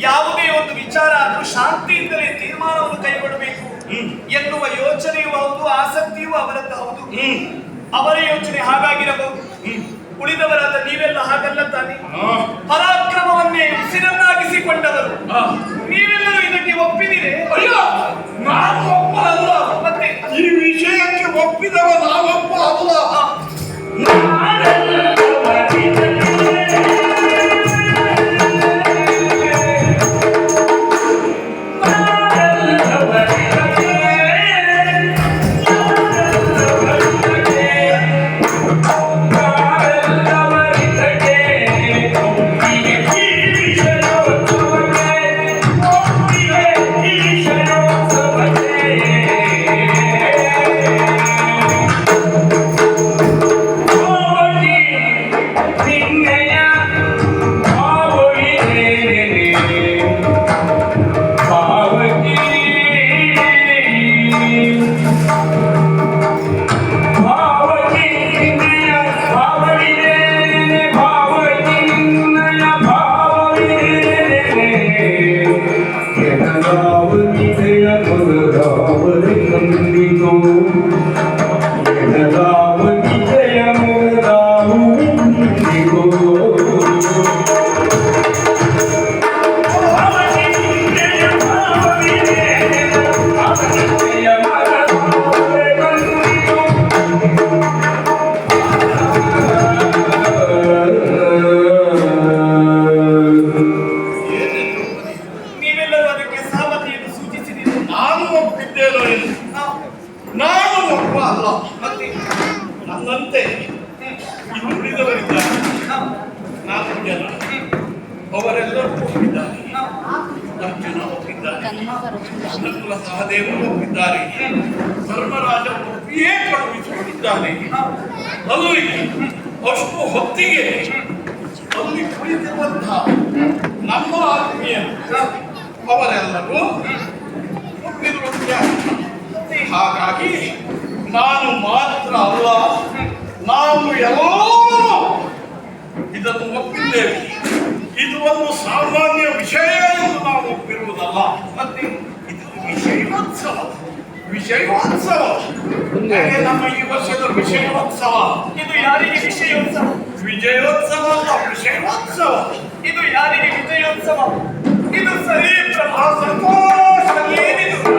ಯಾವುದೇ ಒಂದು ವಿಚಾರ ಆದರೂ ಶಾಂತಿಯಿಂದಲೇ ತೀರ್ಮಾನವನ್ನು ಕೈಗೊಳ್ಳಬೇಕು. ಎನ್ನುವ ಯೋಚನೆಯೂ ಹೌದು ಆಸಕ್ತಿಯೂ ಅವರದ್ದು ಹೌದು. ಅವರ ಯೋಚನೆ ಹಾಗಾಗಿರಬಹುದು. ಹ್ಮ್. ಉಳಿದವರಾದ ನೀವೆಲ್ಲ ಹಾಗಲ್ಲ ತಾನೆ. ಪರಾಕ್ರಮವನ್ನೇ ಉಸಿರನ್ನಾಗಿಸಿಕೊಂಡವರು. ನೀವೆಲ್ಲರೂ ಇದಕ್ಕೆ ಒಪ್ಪಿದಿರಿ ಅಯ್ಯೋ! ನಾನು ಒಪ್ಪಲ್ಲ ಮತ್ತೆ ಈ ವಿಷಯಕ್ಕೆ ಒಪ್ಪಿದವ ನಾವೊಪ್ಪ ಅಲ್ಲ. ನಾನು ಮಾತ್ರ ಅಲ್ಲ ನಾವು ಎಲ್ಲರೂ ಇದನ್ನು ಒಪ್ಪಿದ್ದೇವೆ. ಇದು ಒಂದು ಸಾಮಾನ್ಯ ವಿಷಯ ಎಂದು ನಾವು ಒಪ್ಪಿರುವುದಲ್ಲ. ಮತ್ತೆ ಇದು ವಿಷಯೋತ್ಸವ. ವಿಷಯೋತ್ಸವ. ನಮ್ಮ ಈ ವರ್ಷದ ವಿಷಯೋತ್ಸವ. ಇದು ಯಾರಿಗೆ ವಿಷಯೋತ್ಸವ? ವಿಜಯೋತ್ಸವ ಅಲ್ಲ ವಿಷಯೋತ್ಸವ. ಇದು ಯಾರಿಗೆ ವಿಜಯೋತ್ಸವ? ಇದು ಸರಿ ಪ್ರಭಾ ಸಂತೋಷ. ಏನಿದು?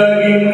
உலகின்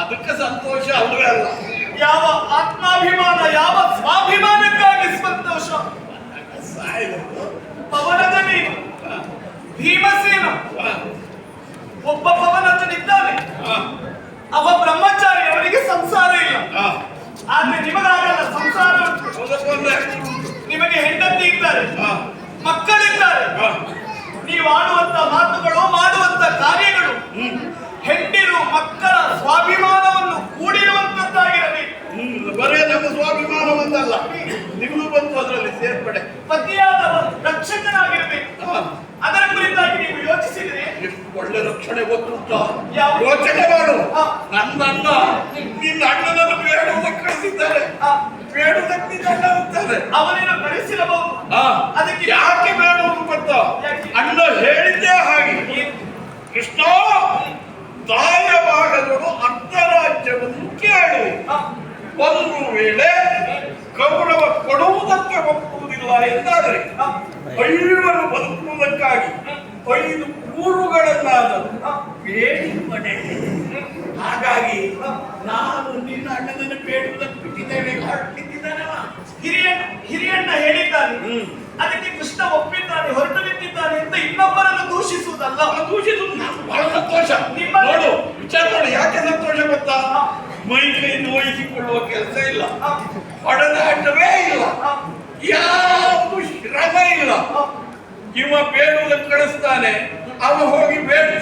ಅದಕ್ಕೆ ಸಂತೋಷ ಅಲ್ವೇ ಅಲ್ಲ ಯಾವ ಆತ್ಮಾಭಿಮಾನ ಯಾವ ಸ್ವಾಭಿಮಾನಕ್ಕಾಗಿ ಸಂತೋಷ? ಪವನದಲ್ಲಿ ಪವನದ ನೀನು ಭೀಮಸೇನ. ಒಬ್ಬ ಪವನದನಿದ್ದಾನೆ ಅವ ಬ್ರಹ್ಮಚಾರಿ ಅವನಿಗೆ ಸಂಸಾರ ಇಲ್ಲ. ಆದ್ರೆ ನಿಮಗಾಗಲ್ಲ ಸಂಸಾರ ನಿಮಗೆ ಹೆಂಡತಿ ಇದ್ದಾರೆ. ಮಕ್ಕಳಿದ್ದಾರೆ. ನೀವು ಆಡುವಂತ ಮಾತುಗಳು ಮಾಡುವಂತ ಕಾರ್ಯಗಳು. ಹೆಂಡಿರು ಮಕ್ಕಳ ಸ್ವಾಭಿಮಾನವನ್ನು ಕೂಡಿರುವಂತದ್ದಾಗಿರಲಿ. ಬರೇ ನಮ್ಮ ಸ್ವಾಭಿಮಾನ ಒಂದಲ್ಲ ನಿಮಗೂ ಬಂತು ಅದರಲ್ಲಿ ಸೇರ್ಪಡೆ ಪತಿಯಾದ ರಕ್ಷಕನಾಗಿರಬೇಕು. ಅದರ ಕುರಿತಾಗಿ ನೀವು ಯೋಚಿಸಿದ್ರೆ ಎಷ್ಟು ಒಳ್ಳೆ ರಕ್ಷಣೆ ಗೊತ್ತುಂಟ ಯಾವ? ಯೋಚನೆ ಮಾಡು. ನನ್ನ ಅಣ್ಣ ನಿನ್ನ ಅಣ್ಣನನ್ನು ಬೇಡುವುದಕ್ಕೆ ಕಳಿಸಿದ್ದಾರೆ ಬೇಡುವುದಕ್ಕೆ ನಿನ್ನ ಅಣ್ಣ ಅಂತಾರೆ ಅವನನ್ನು ಕಳಿಸಿರಬಹುದು. ಅದಕ್ಕೆ ಯಾಕೆ ಬೇಡ ಗೊತ್ತಾ ಯಾಕೆ? ಅಣ್ಣ ಹೇಳಿದ್ದೇ ಹಾಗೆ ಕೃಷ್ಣ ತಾಯ ಭಾಗಗಳು ಅರ್ಧರಾಜ್ಯವನ್ನು ಕೇಳು ಒಂದು ವೇಳೆ ಕೌರವ ಕೊಡುವುದಕ್ಕೆ ಒಪ್ಪುವುದಿಲ್ಲ ಎಂದಾದರೆ ಐವರು ಬದುಕುವುದಕ್ಕಾಗಿ ಐದು ಊರುಗಳನ್ನಾದರೂ ಬೇಡಿ ಹಾಗಾಗಿ ನಾನು ನಿನ್ನ ಅಣ್ಣನನ್ನು ಬೇಡುವುದಕ್ಕೆ ಬಿಟ್ಟಿದ್ದೇನೆ. ಹಿರಿಯಣ್ಣ ಹಿರಿಯಣ್ಣ ಹೇಳಿದ್ದಾನೆ. ಅದಕ್ಕೆ ಕೃಷ್ಣ ಒಪ್ಪಿದ್ದಾನೆ ಹೊರಟು ನಿಂತಿದ್ದಾನೆ ಅಂತ ಇನ್ನೊಬ್ಬರನ್ನು ದೂಷಿಸುವುದಲ್ಲ. ದೂಷಿಸುವುದು ಬಹಳ ಸಂತೋಷ. ನಿಮ್ಮ- ನೋಡು ವಿಚಾರ ನೋಡಿ ಯಾಕೆ ಸಂತೋಷ ಗೊತ್ತಾ? ಮೈ ಕೈ ನೋಯಿಸಿಕೊಳ್ಳುವ ಕೆಲಸ ಇಲ್ಲ. ಒಡನಾಟವೇ ಹೊಡೆದಾಟವೇ ಇಲ್ಲ ಯಾವ ಶ್ರಮ ಇಲ್ಲ. ಇವ ಬೇಡುವುದನ್ನು ಕಳಿಸ್ತಾನೆ. ಅವ ಹೋಗಿ ಬೇಡ್ತಾನೆ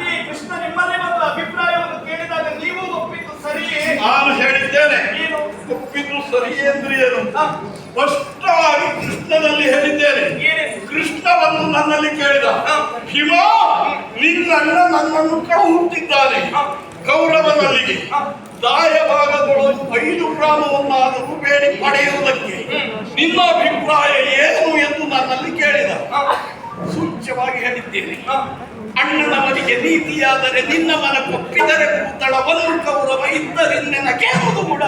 ಹೌದು ಕೃಷ್ಣ ನಿಮ್ಮಲ್ಲಿ ಬಂದ ಅಭಿಪ್ರಾಯವನ್ನು ಕೇಳಿದಾಗ ನೀವು ಒಪ್ಪಿದ್ದು ಸರಿಯೇ ನಾನು ಹೇಳಿದ್ದೇನೆ ಏನು? ಒಪ್ಪಿದ್ದು ಸರಿ ಅಂದ್ರೆ ಏನು? ಸ್ಪಷ್ಟವಾಗಿ ಕೃಷ್ಣನಲ್ಲಿ ಹೇಳಿದ್ದೇನೆ? ಕೃಷ್ಣವನ್ನು ನನ್ನಲ್ಲಿ ಕೇಳಿದ. ಹಿಮ ನಿನ್ನಣ್ಣ ನನ್ನನ್ನು ಕಳುಹುತ್ತಿದ್ದಾನೆ ಹಾ. ಗೌರವನಲ್ಲಿಗೆ ಹಾ. ದಾಯ ಭಾಗಗಳು ಐದು ಗ್ರಾಮವನ್ನಾದರೂ ಬೇಡಿ ಪಡೆಯುವುದಕ್ಕೆ. ನಿನ್ನ ಅಭಿಪ್ರಾಯ ಏನು ಎಂದು ನನ್ನಲ್ಲಿ ಕೇಳಿದ. ಸೂಚ್ಯವಾಗಿ ಹೇಳಿದ್ದೇನೆ. ಆ, ಅಣ್ಣನ ಮನೆಗೆ ನೀತಿಯಾದರೆ ನಿನ್ನ ಮನ ಕೊಪ್ಪಿದರೆ ಕೂತಳವನ್ನು ಕೌರವ ಇದ್ದರಿಂದನ ಕೇಳುವುದು ಕೂಡ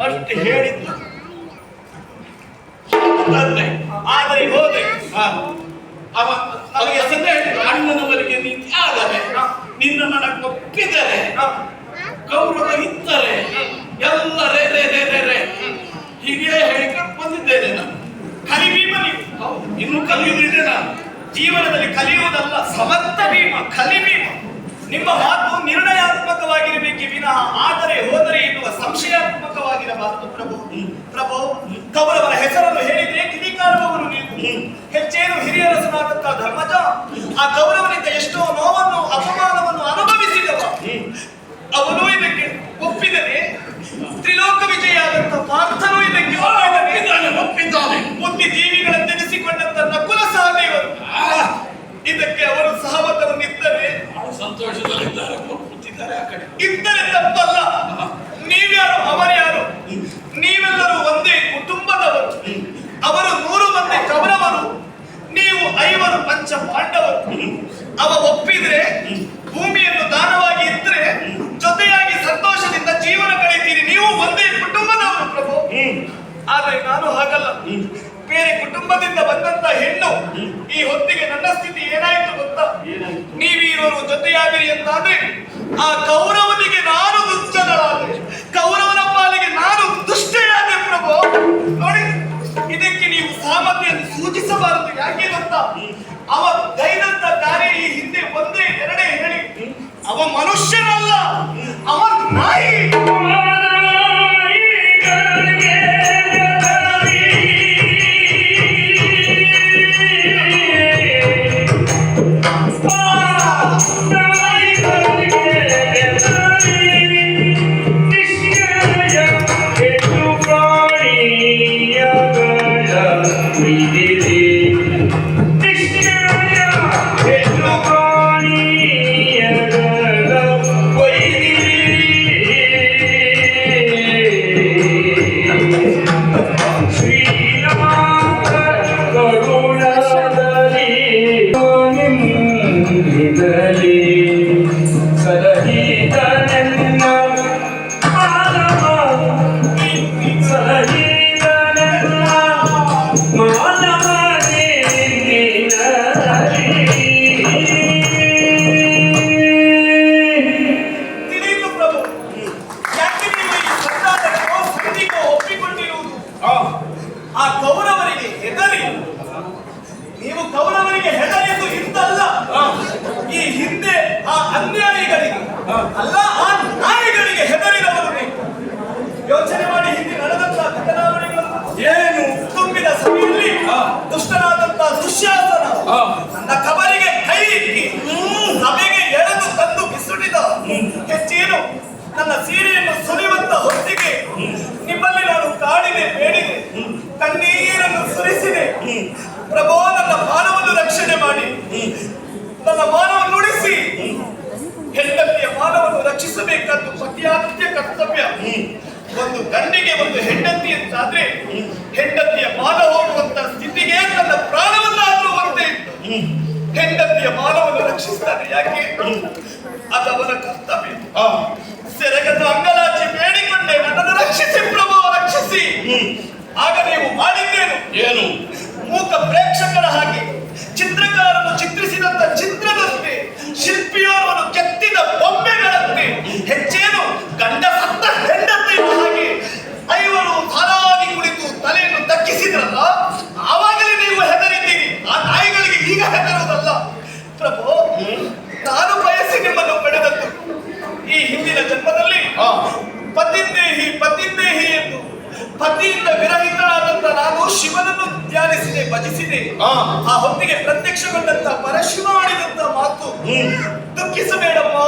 ಅಷ್ಟು ಹೇಳಿದ್ದು. ಆದರೆ ಹೋದೆ. ಅವ ಹೇಳಿದ್ದು. ಅಣ್ಣನವರಿಗೆ ನೀತಿ ಆದರೆ ನಿನ್ನ ಮನ ಕೊಪ್ಪಿದರೆ ಆ, ಗೌರವ ಇದ್ದರೆ ಎಲ್ಲ ರೇ ರೇ ರೇ ಹೀಗೆ ಹೇಳಿಕೊಂಡು ಬಂದಿದ್ದೇನೆ ನಾನು. ಕಲಿಬೀಮನಿ ಹೌದು. ಇನ್ನು ಕಲಿಯುವುದಿದೆ ನಾನು ಜೀವನದಲ್ಲಿ ಕಲಿಯುವುದಲ್ಲ, ಸಮರ್ಥ ಭೀಮ ಕಲಿಭೀಮ ನಿಮ್ಮ ಮಾತು ನಿರ್ಣಯಾತ್ಮಕವಾಗಿರಬೇಕೆ ವಿನಃ, ಆದರೆ ಹೋದರೆ ಎನ್ನುವ ಸಂಶಯಾತ್ಮಕವಾಗಿರಬಾರದು ಪ್ರಭು. ಪ್ರಭು, ಕೌರವರ ಹೆಸರನ್ನು ಹೇಳಿದ್ರೆ ಕಿಡಿಕಾರುವವರು ನೀವು. ಹೆಚ್ಚೇನು ಹಿರಿಯರಸನಾದಂತಹ ಧರ್ಮಜ, ಆ ಗೌರವನಿಂದ ಎಷ್ಟೋ ನೋವನ್ನು, ಅಪಮಾನವನ್ನು ಅನುಭವಿಸಿದವ. ಅವನು ಇದಕ್ಕೆ ಒಪ್ಪಿದರೆ ತ್ರಿಲೋಕ ವಿಜಯ ಆದಂತ ಪಾರ್ಥನು ಇದಕ್ಕೆ ಒಪ್ಪಿದರೆ ಒಪ್ಪಿದ್ದಾನೆ ಒಪ್ಪಿದ್ದಾನೆ ಬುದ್ಧಿ ಜೀವಿಗಳನ್ನೆನಿಸಿಕೊಂಡಂತ ನಕುಲ ಸಹದೇವರು ಆ, ಇದಕ್ಕೆ ಅವರು ಸಹಮತವನ್ನಿದ್ದರೆ ಬಹಳ ಸಂತೋಷದಲ್ಲಿದ್ದಾರೆ ಕೂತಿದ್ದಾರೆ ಆ ಕಡೆ ಇದ್ದರೆ ತಪ್ಪಲ್ಲ. ನೀವ್ಯಾರು? ಅವರ್ಯಾರು ನೀವೆಲ್ಲರೂ ಒಂದೇ ಕುಟುಂಬದವರು. ಅವರು ನೂರು ಮಂದಿ ಕೌರವರು ನೀವು ಐವರು ಪಂಚ ಪಾಂಡವರು. ಅವ ಒಪ್ಪಿದ್ರೆ ಭೂಮಿಯನ್ನು ದಾನವಾಗಿ ಇದ್ರೆ ಜೊತೆಯಾಗಿ ಸಂತೋಷದಿಂದ ಜೀವನ ಕಳೀತೀರಿ ನೀವು ಒಂದೇ ಕುಟುಂಬದವರು ಪ್ರಭು. ಆದ್ರೆ ನಾನು ಹಾಗಲ್ಲ. ಬೇರೆ ಕುಟುಂಬದಿಂದ ಬಂದಂತ ಹೆಣ್ಣು ಈ ಹೊತ್ತಿಗೆ ನನ್ನ ಸ್ಥಿತಿ ಏನಾಯ್ತು ಗೊತ್ತಾ? ನೀವಿರೋರು ಜೊತೆಯಾಗಿರಿ ಅಂತಾದ್ರೆ ಆ ಕೌರವನಿಗೆ ನಾನು ದುಷ್ಟಗಳಾದೆ ಕೌರವನ ಪಾಲಿಗೆ ನಾನು ದುಷ್ಟೆಯಾದೆ ಪ್ರಭು. ನೋಡಿ ಇದಕ್ಕೆ ನೀವು ಸಾಮರ್ಥ್ಯವನ್ನು ಸೂಚಿಸಬಾರದು. ಯಾಕೆ ಗೊತ್ತಾ? ಅವ ಗೈದಂತ ಕಾರ್ಯ ಈ ಹಿಂದೆ ಒಂದೇ ಎರಡೇ ಹೇಳಿ ಅವ ಮನುಷ್ಯನಲ್ಲ ಅವ ನಾಯಿ. ಪ್ರಭೋ ನನ್ನ ಮಾನವನ್ನು ರಕ್ಷಣೆ ಮಾಡಿ. ನನ್ನ ಮಾನವನ್ನು ಉಳಿಸಿ ಹೆಂಡತಿಯ ಮಾನವನ್ನು ರಕ್ಷಿಸಬೇಕಾದ್ದು ಪತಿಯಾದ್ಯ ಕರ್ತವ್ಯ. ಒಂದು ಗಂಡಿಗೆ ಒಂದು ಹೆಂಡತಿ ಅಂತಾದ್ರೆ ಹೆಂಡತಿಯ ಮಾನ ಹೋಗುವಂತ ಸ್ಥಿತಿಗೆ ತನ್ನ ಪ್ರಾಣವನ್ನಾದ್ರೂ ಒಂದೇ ಹೆಂಡತಿಯ ಮಾನವನ್ನು ರಕ್ಷಿಸ್ತಾನೆ ಯಾಕೆ? ಅದವನ ಕರ್ತವ್ಯ. ಸೆರಗದ ಅಂಗಲಾಚಿ ಬೇಡಿಕೊಂಡೆ ನನ್ನನ್ನು ರಕ್ಷಿಸಿ ಪ್ರಭು ರಕ್ಷಿಸಿ. ಆಗ ನೀವು ಮಾಡಿದ್ದೇನು? ಏನು? ಮೂಕ ಪ್ರೇಕ್ಷಕರ ಹಾಗೆ ಚಿತ್ರಕಾರನು ಚಿತ್ರಿಸಿದಂತ ಚಿತ್ರದಂತೆ ಶಿಲ್ಪಿಯೋರ್ವನು ಕೆತ್ತಿದ ಬೊಂಬೆಗಳಂತೆ ಹೆಚ್ಚೇನು ಗಂಡ ಸತ್ತ ಹೆಂಡತಿಯ ಹಾಗೆ ಐವರು ಸಾಲಾಗಿ ಕುಳಿತು ತಲೆಯನ್ನು ತಗ್ಗಿಸಿದ್ರಲ್ಲ ಆವಾಗಲೇ ನೀವು ಹೆದರಿದ್ದೀರಿ ಆ ನಾಯಿಗಳಿಗೆ ಈಗ ಹೆದರುವುದಲ್ಲ ಪ್ರಭು ನಾನು ಬಯಸಿ ನಿಮ್ಮನ್ನು ಪಡೆದದ್ದು ಈ ಹಿಂದಿನ ಜನ್ಮದಲ್ಲಿ ಆ. ಪತಿದ್ದೇಹಿ ಪತಿದ್ದೇಹಿ ಎಂದು ಪತಿಯಿಂದ ವಿರಹಿತನಾದಂತ ನಾನು ಶಿವನನ್ನು ಧ್ಯಾನಿಸಿದೆ ಭಜಿಸಿದೆ ಆ. ಆ ಹೊತ್ತಿಗೆ ಪ್ರತ್ಯಕ್ಷಗೊಂಡಂತ ಪರಶಿವ ಆಡಿದಂತ ಮಾತು ದುಃಖಿಸಬೇಡಮ್ಮ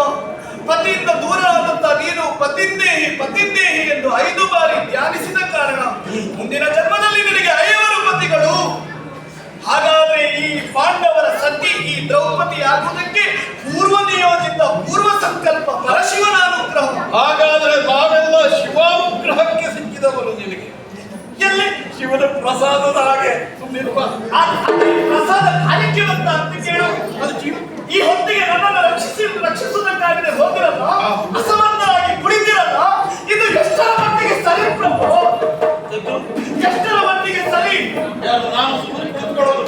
ಪತಿಯಿಂದ ದೂರ ಆದಂತ ನೀನು ಪತಿದ್ದೇಹಿ ಪತಿದ್ದೇಹಿ ಎಂದು ಐದು ಬಾರಿ ಧ್ಯಾನಿಸಿದ ಕಾರಣ ಮುಂದಿನ ಜನ್ಮದಲ್ಲಿ ನಿನಗೆ ಐವರು ಪತಿಗಳು. ಹಾಗಾದ್ರೆ ಈ ಪಾಂಡವರ ಸತಿ ಈ ದ್ರೌಪದಿ ಆಗುವುದಕ್ಕೆ ಪೂರ್ವ ನಿಯೋಜಿತ ಪೂರ್ವ ಸಂಕಲ್ಪ ಪರಶಿವನ ಅನುಗ್ರಹ ಹಾಗಾದ್ರೆ ನಾವೆಲ್ಲ ಶಿವಾನುಗ್ರಹಕ್ಕೆ ಸಿಕ್ಕಿದವರು ನಿನಗೆ. ಎಲ್ಲಿ? ಶಿವನ ಪ್ರಸಾದದ ಹಾಗೆ ಸುಮ್ಮನಿರುವ ಪ್ರಸಾದ ಕಾರ್ಯಕ್ಕೆ ಅಂತ ಕೇಳು. ಅದು ಜೀವ ಈ ಹೊತ್ತಿಗೆ ನನ್ನನ್ನು ರಕ್ಷಿಸಿ ರಕ್ಷಿಸುವುದಕ್ಕಾಗದೆ. ಹೋಗಿರಲ್ಲ ಅಸಮರ್ಥರಾಗಿ ಕುಳಿತಿರಲ್ಲ ಇದು ಎಷ್ಟರ ಮಟ್ಟಿಗೆ ಸರಿ ಪ್ರಭು? ಎಷ್ಟರ ಮಟ್ಟಿಗೆ ಸರಿ? ನಾನು ಸುಮ್ಮನೆ ಕೂತ್ಕೊಳ್ಳೋದು.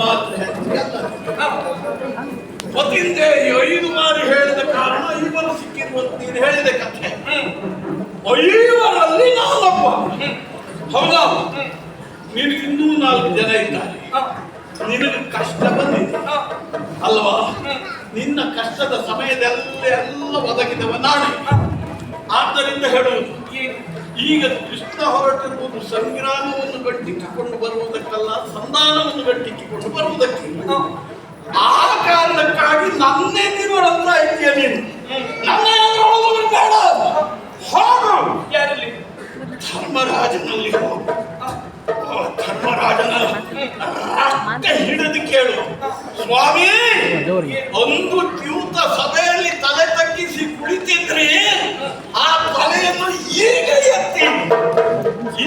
ಮಾತ್ರ ಐದು ಬಾರಿ ಹೇಳಿದ ಕಾರಣ ಇವರು ಸಿಕ್ಕಿರುವಂತ ನೀನು ಹೇಳಿದ ಕಥೆ. ಐವರಲ್ಲಿ ನಾನೊಬ್ಬ. ಹೌದಾ ನಿನಗೆ ಇನ್ನೂ ನಾಲ್ಕು ಜನ ಇದ್ದಾರೆ. ನಿನಗೆ ಕಷ್ಟ ಬಂದಿದೆ ಅಲ್ವಾ. ನಿನ್ನ ಕಷ್ಟದ ಸಮಯದಲ್ಲೇ ಎಲ್ಲ ಒದಗಿದವ ನಾನೇ ಆದ್ದರಿಂದ ಹೇಳುವುದು? ಈಗ ಕೃಷ್ಣ ಹೊರಟಿರುವುದು ಸಂಗ್ರಾಮವನ್ನು ಗಟ್ಟಿಕ್ಕಿಕೊಂಡು ಬರುವುದಕ್ಕಲ್ಲ ಸಂಧಾನವನ್ನು ಗಟ್ಟಿಕ್ಕಿಕೊಂಡು ಬರುವುದಕ್ಕೆ. ಆ ಕಾರಣಕ್ಕಾಗಿ ನನ್ನೆದಿರುವಂತ ಇದೆಯ ನೀನು. ನನ್ನ ಬೇಡ ಹೋಗು. ಯಾರಲ್ಲಿ? ಧರ್ಮರಾಜನಲ್ಲಿ ಹೋಗು. ಧರ್ಮರಾಜನ ಹಿಡಿದು ಕೇಳು. ಸ್ವಾಮಿ ಒಂದು ದ್ಯೂತ ಸಭೆಯಲ್ಲಿ ತಲೆ ತಗ್ಗಿಸಿ ಕುಳಿತಿದ್ರಿ ಆ ತಲೆಯನ್ನು ಈಗ ಎತ್ತಿ.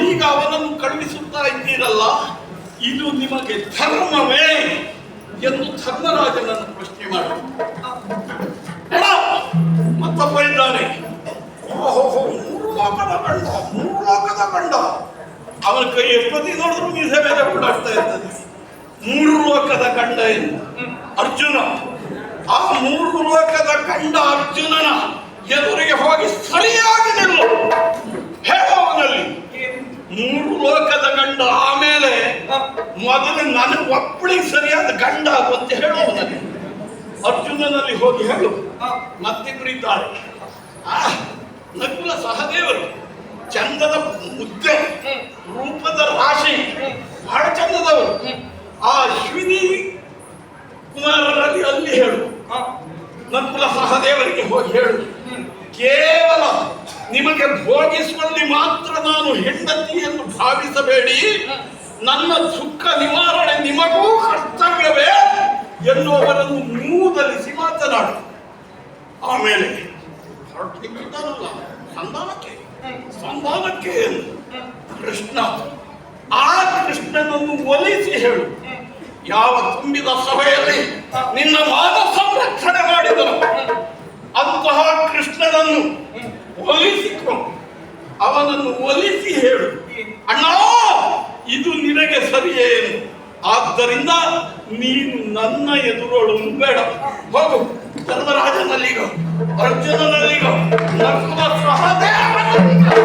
ಈಗ ಅವನನ್ನು ಕಳುಹಿಸುತ್ತಾ ಇದ್ದೀರಲ್ಲ, ಇದು ನಿಮಗೆ ಧರ್ಮವೇ ಎಂದು ಧರ್ಮರಾಜನನ್ನು ಪ್ರಶ್ನೆ ಮಾಡಿ ಮತ್ತೊಬ್ಬ ಇದ್ದಾನೆ. ಓಹೋ ಮೂರು ಲೋಕದ ಬಂಡ ಮೂರು ಲೋಕದ ಬಂಡ ಅವನ ಕೈ ಎಷ್ಟೊತ್ತಿ ನೋಡಿದ್ರು ಮೀಸೆ ಕೂಡ ಆಗ್ತಾ ಇರ್ತದೆ. ಮೂರು ಲೋಕದ ಕಂಡ ಅರ್ಜುನ ಆ ಮೂರು ಲೋಕದ ಗಂಡ ಅರ್ಜುನನ ಎದುರಿಗೆ ಹೋಗಿ ಸರಿಯಾಗಿ ನಿಲ್ಲು. ಹೇಳುವವನಲ್ಲಿ ಮೂರು ಲೋಕದ ಗಂಡ ಆಮೇಲೆ ಮೊದಲು ನನಗೆ ಒಪ್ಪಳಿ ಸರಿಯಾದ ಗಂಡ ಅಂತ ಹೇಳುವವನಲ್ಲಿ ಅರ್ಜುನನಲ್ಲಿ ಹೋಗಿ ಹೇಳು. ಮತ್ತಿಬ್ಬರಿದ್ದಾರೆ ಆ ನಕುಲ ಸಹದೇವರು ಚಂದದ ಮುದ್ದೆ ರೂಪದ ರಾಶಿ ಬಹಳ ಚಂದದವರು. ಆ ಅಶ್ವಿನಿ ಕುಮಾರರಲ್ಲಿ ಅಲ್ಲಿ ಹೇಳು. ನಕುಲ ಸಹದೇವರಿಗೆ ಹೋಗಿ ಹೇಳು. ಕೇವಲ ನಿಮಗೆ ಭೋಗಿಸುವಲ್ಲಿ ಮಾತ್ರ ನಾನು ಹೆಂಡತಿ ಎಂದು ಭಾವಿಸಬೇಡಿ. ನನ್ನ ಸುಖ ನಿವಾರಣೆ ನಿಮಗೂ ಕರ್ತವ್ಯವೇ ಎನ್ನುವರನ್ನು ಮೂದಲಿಸಿ ಮಾತನಾಡು. ಆಮೇಲೆ ಹೊರಟಿದ್ದಾನಲ್ಲ ಸಂಧಾನಕ್ಕೆ ಸಂಧಾನಕ್ಕೆ ಕೃಷ್ಣ, ಆ ಕೃಷ್ಣನನ್ನು ಒಲಿಸಿ ಹೇಳು. ಯಾವ ತುಂಬಿದ ಸಭೆಯಲ್ಲಿ ನಿನ್ನ ಮಾನ ಸಂರಕ್ಷಣೆ ಮಾಡಿದನು ಅಂತಹ ಕೃಷ್ಣನನ್ನು ಒಲಿಸಿಕೊ ಅವನನ್ನು ಒಲಿಸಿ ಹೇಳು. ಅಣ್ಣ, ಇದು ನಿನಗೆ ಸರಿಯೇ ಆದ್ದರಿಂದ ನೀನು ನನ್ನ ಎದುರೋಳು ಬೇಡ. ಹೋಗು, ಧರ್ಮರಾಜನಲ್ಲಿಗೋ, ಅರ್ಜುನನಲ್ಲಿಗೋ ನರ್ಮ ಸಹದೇವನಲ್ಲಿಗೋ.